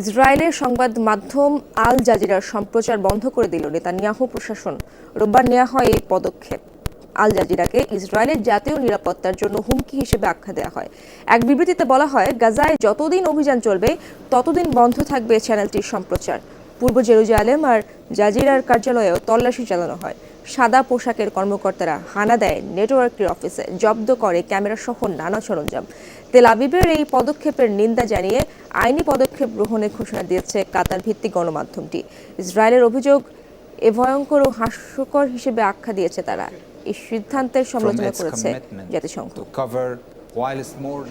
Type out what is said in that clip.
ইসরায়েলের সংবাদ মাধ্যম আল জাজিরার সম্প্রচার বন্ধ করে দিল নেতানিয়াহু প্রশাসন। রোববার নেওয়া হয় এই পদক্ষেপ। আল জাজিরাকে ইসরায়েলের জাতীয় নিরাপত্তার জন্য হুমকি হিসেবে আখ্যা দেওয়া হয়। এক বিবৃতিতে বলা হয়, গাজায় যতদিন অভিযান চলবে, ততদিন বন্ধ থাকবে চ্যানেলটির সম্প্রচার। পূর্ব জেরুজালেম আর জাজিরার কার্যালয়েও তল্লাশি চালানো হয়। সাদা পোশাকের কর্মকর্তারা হানা দেয় নেটওয়ার্কের অফিসে, জব্দ করে ক্যামেরা সহ নানা সরঞ্জাম। তেল আবিবের এই পদক্ষেপের নিন্দা জানিয়ে আইনি পদক্ষেপ গ্রহণের ঘোষণা দিয়েছে কাতার ভিত্তিক গণমাধ্যমটি। ইসরায়েলের অভিযোগ এ ভয়ঙ্কর ও হাস্যকর হিসেবে আখ্যা দিয়েছে তারা। এই সিদ্ধান্তের সমালোচনা করেছে জাতিসংঘ। it's more